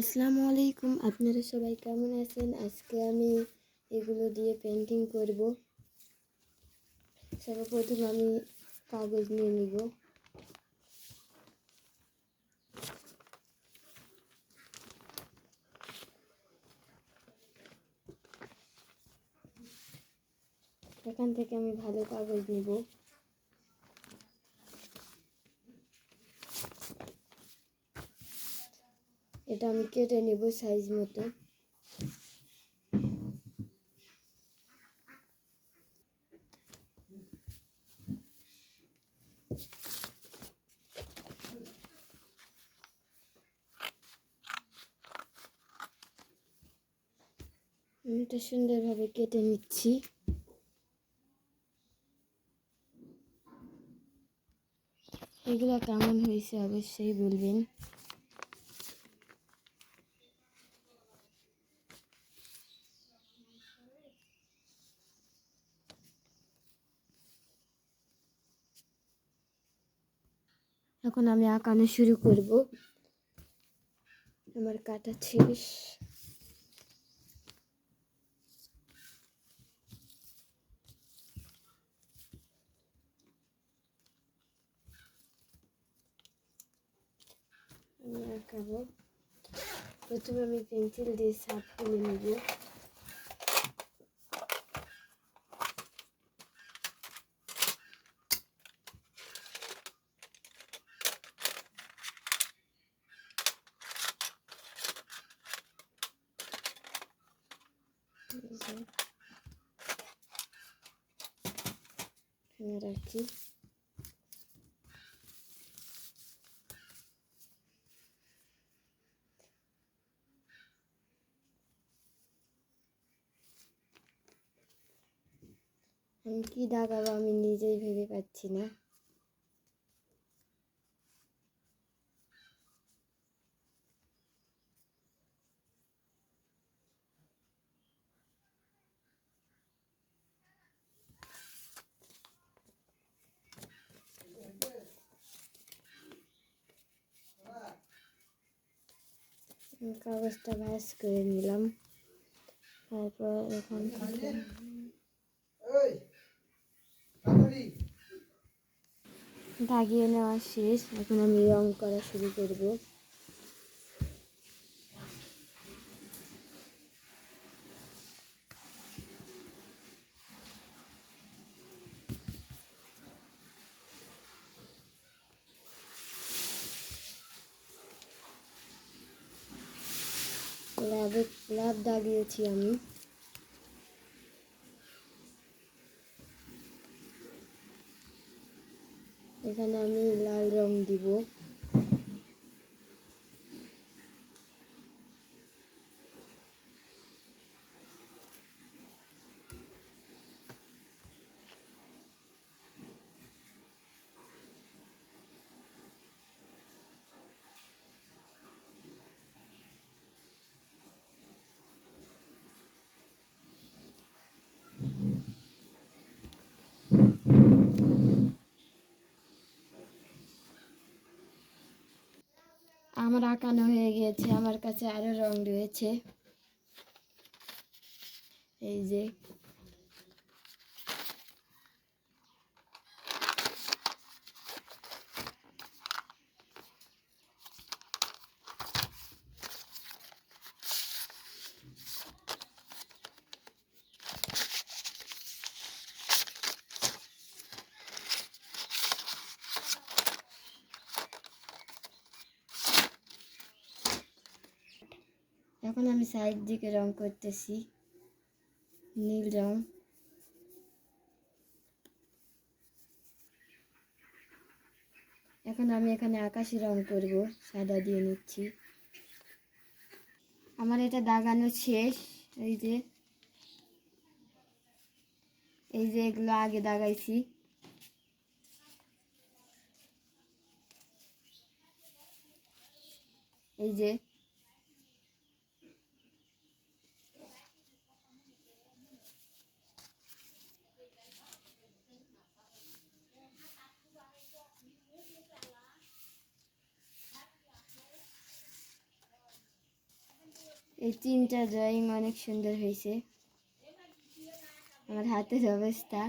আসসালামু আলাইকুম। আপনারা সবাই কেমন আছেন? আজকে আমি এগুলো দিয়ে পেন্টিং করব। সর্বপ্রথম আমি কাগজ নিয়ে নিব। এখান থেকে আমি ভালো কাগজ নিব। এটা আমি কেটে নেব সাইজ মতো। আমি এটা সুন্দরভাবে কেটে নিচ্ছি। এগুলো কেমন হয়েছে অবশ্যই বলবেন। এখন আমি আঁকানো শুরু করব। আমার কাটা শেষ আমি আঁকাবো। প্রথমে আমি পেন্সিল দিয়ে সাফ করে নেব। রাখি আমি কি দাগাবো? আমি নিজেই ভেবে পাচ্ছি না। কাগজটা ভাইস করে নিলাম। তারপর এখান থেকে দাগিয়ে নেওয়া শেষ। এখন আমি রং করা শুরু করব। লাভে লাভ দাগিয়েছি আমি। এখানে আমি লাল রং দিব। আমার আঁকানো হয়ে গিয়েছে আমার কাছে আরও রং রয়েছে। এই যে এখন আমি সাইড দিকে রং করতেছি, নীল রং। এখন আমি এখানে আকাশি রং করব, সাদা দিয়ে নিচ্ছি। আমার এটা দাগানো শেষ, এই যে এই যে এগুলো আগে দাগাইছি। এই যে এই তিনটা ড্রয়িং অনেক সুন্দর হয়েছে। আমার হাতের অবস্থা।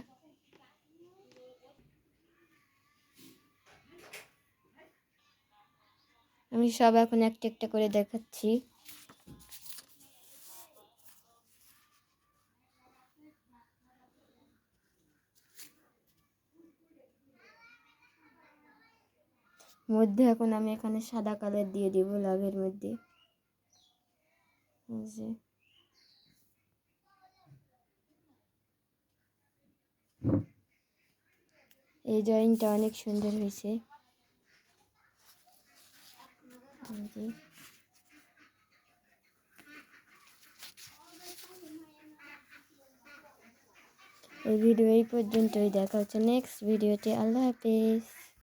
আমি সব এখন একটা একটা করে দেখাচ্ছি। মধ্যে এখন আমি এখানে সাদা কালার দিয়ে দিব লাভের মধ্যে। যে এই ড্রয়িংটা অনেক সুন্দর হয়েছে। এই। ভিডিও এই পর্যন্তই। দেখা হচ্ছে নেক্সট ভিডিওতে আল্লাহ হাফেজ।